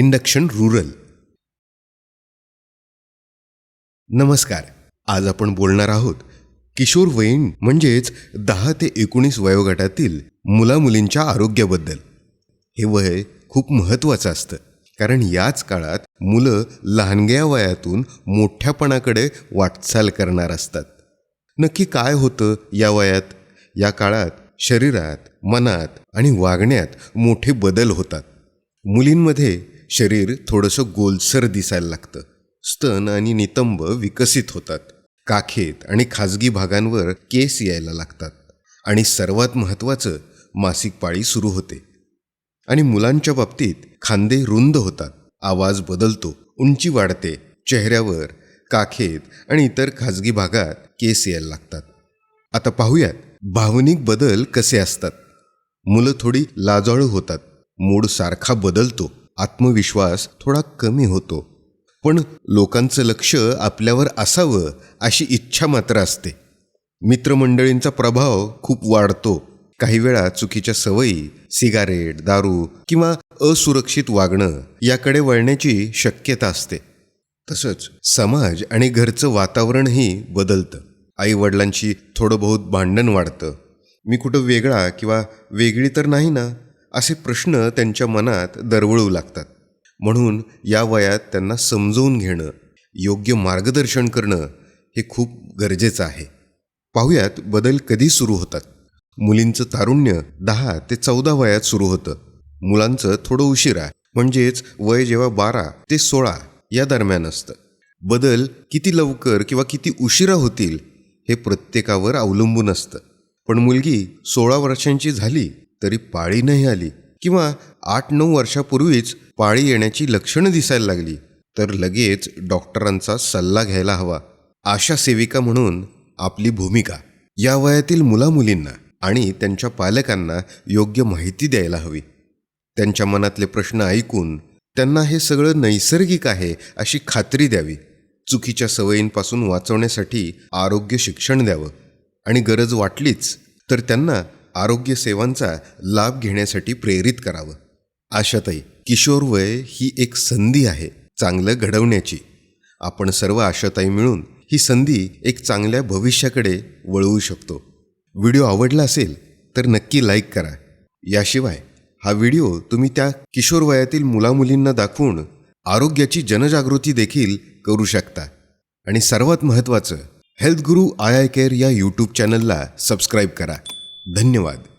Induction rural. नमस्कार. आज आपण बोलणार आहोत किशोरवयीन म्हणजेच दहा ते एकोणीस वयोगटातील मुलामुलींच्या आरोग्याबद्दल. हे वय खूप महत्त्वाचं असतं. कारण याच काळात मुलं लहानग्या वयातून मोठ्यापणाकडे वाटचाल करणार असतात. नक्की काय होतं या वयात? या काळात शरीरात मनात आणि वागण्यात मोठे बदल होतात. मुलींमध्ये शरीर थोडंसं गोलसर दिसायला लागतं. स्तन आणि नितंब विकसित होतात. काखेत आणि खाजगी भागांवर केस यायला लागतात. आणि सर्वात महत्त्वाचं मासिक पाळी सुरू होते. आणि मुलांच्या बाबतीत खांदे रुंद होतात. आवाज बदलतो उंची वाढते चेहऱ्यावर काखेत आणि इतर खाजगी भागात केस यायला लागतात. आता पाहूयात भावनिक बदल कसे असतात. मुलं थोडी लाजाळू होतात. मूड सारखा बदलतो. आत्मविश्वास थोडा कमी होतो. पण लोकांचं लक्ष आपल्यावर असावं अशी इच्छा मात्र असते. मित्रमंडळींचा प्रभाव खूप वाढतो. काही वेळा चुकीच्या सवयी सिगारेट दारू किंवा असुरक्षित वागणं याकडे वळण्याची शक्यता असते. तसंच समाज आणि घरचं वातावरणही बदलतं. आईवडिलांशी थोडं बहुत भांडण वाढतं. मी कुठं वेगळा किंवा वेगळी तर नाही ना? असे प्रश्न त्यांच्या मनात दरवळू लागतात. म्हणून या वयात त्यांना समजवून घेणं योग्य मार्गदर्शन करणं हे खूप गरजेचं आहे. पाहुयात बदल कधी सुरू होतात. मुलींचं तारुण्य दहा ते चौदा वयात सुरू होतं. मुलांचं थोडं उशिरा म्हणजेच वय जेव्हा बारा ते सोळा या दरम्यान असतं. बदल किती लवकर किंवा किती उशिरा होतील हे प्रत्येकावर अवलंबून असतं. पण मुलगी सोळा वर्षांची झाली तरी पाळी नाही आली. किंवा आठ नऊ वर्षापूर्वीच पाळी येण्याची लक्षणं दिसायला लागली. तर लगेच डॉक्टरांचा सल्ला घ्यायला हवा. आशा सेविका म्हणून आपली भूमिका. या वयातील मुलामुलींना आणि त्यांच्या पालकांना योग्य माहिती द्यायला हवी. त्यांच्या मनातले प्रश्न ऐकून त्यांना हे सगळं नैसर्गिक आहे अशी खात्री द्यावी. चुकीच्या सवयींपासून वाचवण्यासाठी आरोग्य शिक्षण द्यावं. आणि गरज वाटलीच तर त्यांना आरोग्य सेवांचा लाभ घेण्यासाठी प्रेरित करावं. आशाताई किशोरवय ही एक संधी आहे चांगलं घडवण्याची. आपण सर्व आशाताई मिळून ही संधी एक चांगल्या भविष्याकडे वळवू शकतो. व्हिडिओ आवडला असेल तर नक्की लाईक करा. याशिवाय हा व्हिडिओ तुम्ही त्या किशोरवयातील मुलामुलींना दाखवून आरोग्याची जनजागृती देखील करू शकता. आणि सर्वात महत्त्वाचं health Guru eye eye care या यूट्यूब चॅनलला सबस्क्राईब करा. धन्यवाद.